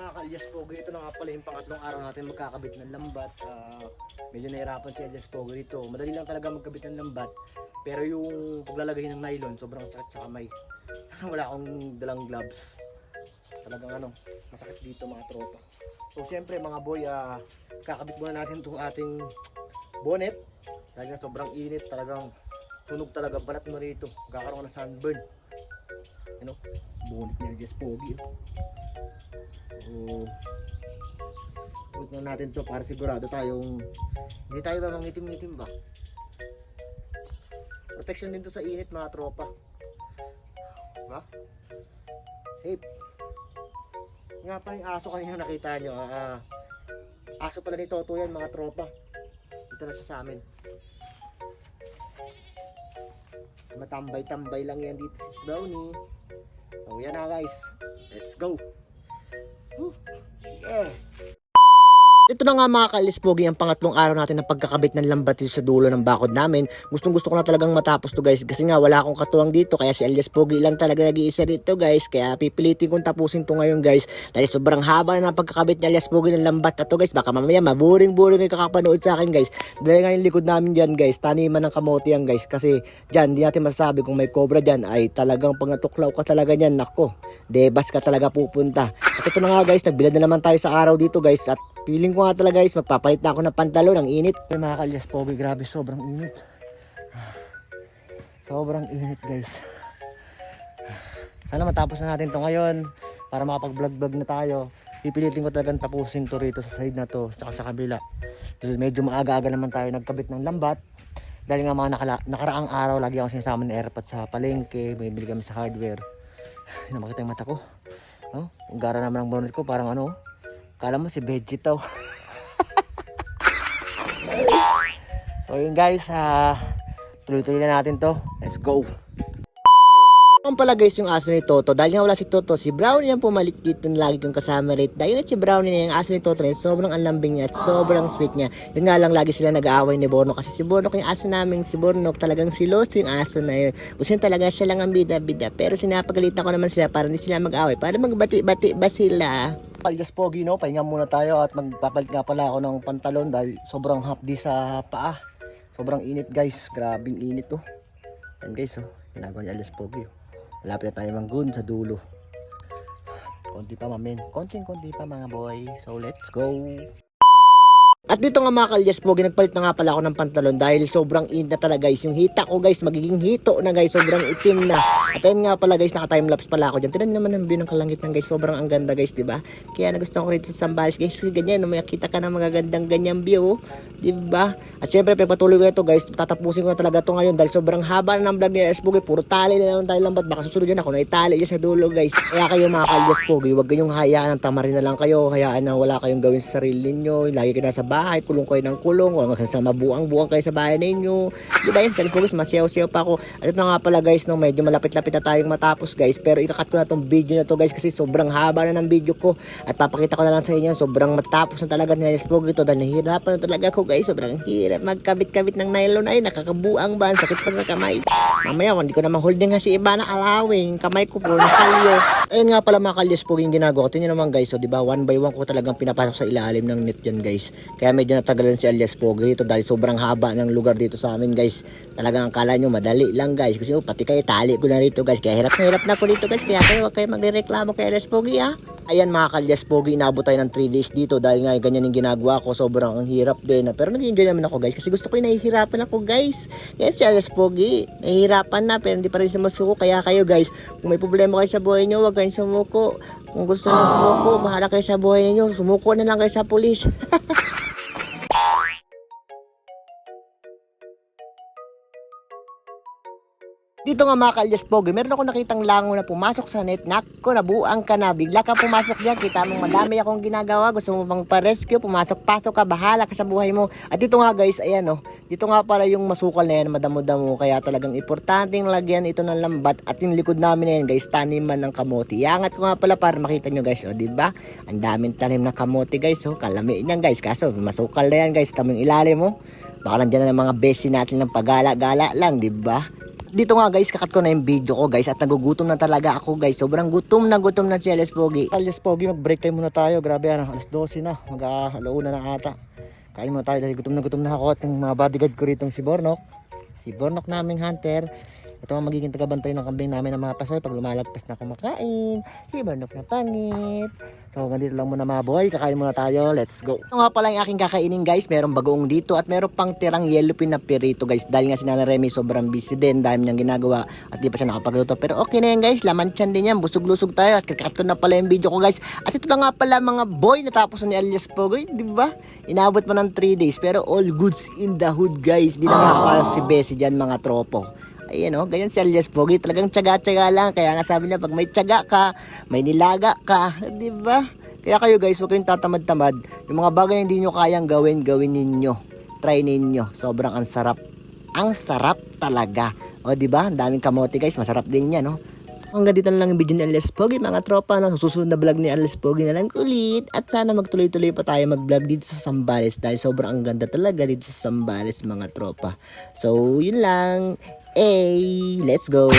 mga kalyas pogo, ito na nga pala yung pangatlong araw natin magkakabit ng lambat. Ah, medyo nahirapan si Elias Pogo ito. Madali lang talaga magkabit ng lambat. Pero yung paglalagay ng nylon, sobrang sakit sa kamay. Wala akong dalang gloves. Talagang ano, masakit dito mga tropa. So syempre mga boy, ah, kakabit muna natin itong ating bonnet. Nga sobrang init, talagang sunog talaga balat mo rito. Magkakaroon ka ng sunburn. Ano? Bonnet ni Elias Pogi. So, Huwag na natin to para sigurado tayong hindi tayo ba mangitim-ngitim ba? Protection din to sa init mga tropa. Diba? Safe. Nga pa yung aso kanina nakita nyo. ah, aso pala ni Toto yan mga tropa. Dito na siya sa amin. Matambay-tambay lang yan dito si Brownie. So yan na guys. Let's go. Yeah. Ito na nga mga kalispogi ang pangatlong araw natin ng pagkakabit ng lambat sa dulo ng bakod namin. Gustong gusto ko na talagang matapos to guys kasi nga wala akong katuwang dito kaya si Elias Pogi lang talaga nag-iisa dito guys. Kaya pipilitin kong tapusin to ngayon guys dahil sobrang haba na ng pagkakabit ni Elias Pogi ng lambat na to guys. Baka mamaya maburing-buring yung kakapanood sa akin guys. Dahil nga yung likod namin dyan guys, taniman ng kamote yan guys kasi dyan di natin masasabi kung may cobra dyan ay talagang pag natuklaw ka talaga dyan nako. Debas ka talaga pupunta. At ito na nga guys, nagbilad na naman tayo sa araw dito guys at Feeling ko nga talaga guys, magpapalit na ako ng pantalon, ang init. Mga kalyas pogi, grabe, sobrang init. Sobrang init guys. Sana matapos na natin to ngayon para makapag-vlog-vlog na tayo. Pipilitin ko talagang tapusin to rito sa side na to, saka sa kabila. Dahil medyo maaga-aga naman tayo nagkabit ng lambat. Dahil nga mga nakala, nakaraang araw, lagi ako sinasama ni Airpat sa palengke, may bili kami sa hardware. Namakita yung mata ko. No? Ang gara naman ng bonnet ko, parang ano, Kala mo si Vegeta. oh. so yun guys, ah tuloy-tuloy na natin to. Let's go. Ang pala guys yung aso ni Toto. Dahil nga wala si Toto, si Brownie yung pumalik dito na lagi kong kasama rate. Dahil nga si Brownie na yung aso ni Toto sobrang anlambing niya at sobrang sweet niya. Yun nga lang lagi sila nag-aaway ni Borno kasi si Borno yung aso namin, si Borno talagang siloso yung aso na yun. Gusto niya talaga siya lang ang bida-bida. Pero sinapagalitan ko naman sila para hindi sila mag-aaway. Para magbati-bati ba sila? Palyas pogi no, pahinga muna tayo at magpapalit nga pala ako ng pantalon dahil sobrang hapdi sa paa. Sobrang init guys, grabing init oh. Yan guys oh, ginagawa ni Alias Pogi oh. Malapit na tayo manggun sa dulo. Konti pa mamin, konting-konti pa mga boy. So let's go. At dito nga mga kalyas po, ginagpalit na nga pala ako ng pantalon dahil sobrang init na talaga guys. Yung hita ko guys, magiging hito na guys, sobrang itim na. At ayun nga pala guys, naka-timelapse pala ako dyan. Tinan naman ang view ng kalangitan guys, sobrang ang ganda guys, di ba? Kaya nagustuhan ko rito sa Sambales guys, kasi ganyan, no, makita ka ng magagandang ganyang view, di ba? At syempre, pagpatuloy ko ito guys, tatapusin ko na talaga to ngayon dahil sobrang haba na ng vlog ni Pogi, puro tali na lang tayo lambat. Baka susunod yan ako na itali yan sa dulo guys. Kaya kayo mga kalyas Pogi, huwag kayong hayaan ng tamarin na lang kayo, hayaan na wala kayong gawin sa sarili ninyo, lagi kayo nasa bahay, kulong kayo ng kulong, huwag sa mabuang-buang kayo sa bahay ninyo. Di ba yun, sa Pogi, masiyaw-siyaw pa ako. At ito nga pala guys, no, medyo malapit-lapit na tayong matapos guys, pero ikakat ko na tong video na to guys kasi sobrang haba na ng video ko at papakita ko na lang sa inyo, sobrang matapos na talaga ni Pogi ito dahil nahihirapan na talaga ako guys, sobrang hirap magkabit-kabit ng nylon ay nakakabuang ba, sakit pa sa kamay. Mamaya, hindi ko na ma-holding nga si iba na alawing, kamay ko po nakalyo. Ayun nga pala mga kalyas po yung ginagawa. Tingnan naman guys, so, di ba one by one ko talagang pinapasok sa ilalim ng net dyan guys. Kaya medyo natagalan si alias Pogi dito dahil sobrang haba ng lugar dito sa amin guys. Talagang akala nyo madali lang guys. Kasi oh, pati kayo tali ko na rito guys. Kaya hirap na hirap na ako dito guys. Kaya kayo huwag kayo magreklamo kay alias Pogi ha. Ayan mga kalyas Pogi, inabot tayo ng 3 days dito dahil nga ganyan yung ginagawa ko. Sobrang ang hirap din. Pero nag-enjoy naman ako guys kasi gusto ko yung nahihirapan ako guys. Si alias Pogi. Nahihirapan na pero hindi pa rin sumusuko. Kaya kayo guys, kung may problema kayo sa buhay nyo, huwag kayong sumuko. Kung gusto nyo sumuko, bahala kayo sa buhay ninyo. Sumuko na lang kayo sa pulis. Dito nga mga kalyas pogi, meron ako nakitang lango na pumasok sa net. Nako, nabuang ka na. Bigla ka pumasok dyan. Kita mong madami akong ginagawa. Gusto mo bang pa-rescue? Pumasok-pasok ka. Bahala ka sa buhay mo. At dito nga guys, ayan oh. Dito nga pala yung masukal na yan, madamo-damo. Kaya talagang importanteng lagyan ito ng lambat. At yung likod namin na yan guys, taniman ng kamote. Iangat ko nga pala para makita nyo guys. O, di ba? Ang daming tanim ng kamote guys. Oh, kalami niyan guys. Kaso, masukal na yan guys. Tamang ilalim mo. Baka nandiyan na ng mga besi natin ng pagala-gala lang, di ba? Dito nga guys, kakat ko na yung video ko guys at nagugutom na talaga ako guys. Sobrang gutom na gutom na si Alias Pogi. Alias Pogi, mag-break time muna tayo. Grabe ano, alas 12 na. Mag-aalauna na ata. Kain muna tayo dahil gutom na gutom na ako at yung mga bodyguard ko rito si Bornok. Si Bornok naming hunter. Ito ang magiging tagabantay ng kambing namin ng mga pasoy pag lumalagpas na kumakain. Si Bornok na pangit. So, ganito lang muna mga boy. Kakain muna tayo. Let's go. Ito nga pala yung aking kakainin guys. Merong bagoong dito at meron pang tirang yellow pin na pirito guys. Dahil nga si Nana Remy sobrang busy din. Dahil niyang ginagawa at di pa siya nakapagluto. Pero okay na yan guys. Laman tiyan din yan. Busog-lusog tayo. At kakat ko na pala yung video ko guys. At ito na nga pala mga boy. Natapos na ni Alias Pogoy. Di ba? Inabot pa ng 3 days. Pero all goods in the hood guys. Di na makakapasok si Bessie dyan mga tropo. Ayan o, ganyan si Alias Pogi. Talagang tsaga-tsaga lang. Kaya nga sabi niya, pag may tsaga ka, may nilaga ka. Di ba? Kaya kayo guys, huwag kayong tatamad-tamad. Yung mga bagay na hindi nyo kayang gawin, gawin ninyo. Try ninyo. Sobrang ang sarap. Ang sarap talaga. O di ba? Ang daming kamote guys. Masarap din yan, no? Hanggang dito na lang yung video ni Alias Pogi, mga tropa. No? Sa susunod na vlog ni Alias Pogi na lang ulit. At sana magtuloy-tuloy pa tayo mag-vlog dito sa Sambales. Dahil sobrang ang ganda talaga dito sa Sambales, mga tropa. So, yun lang. Hey, let's go!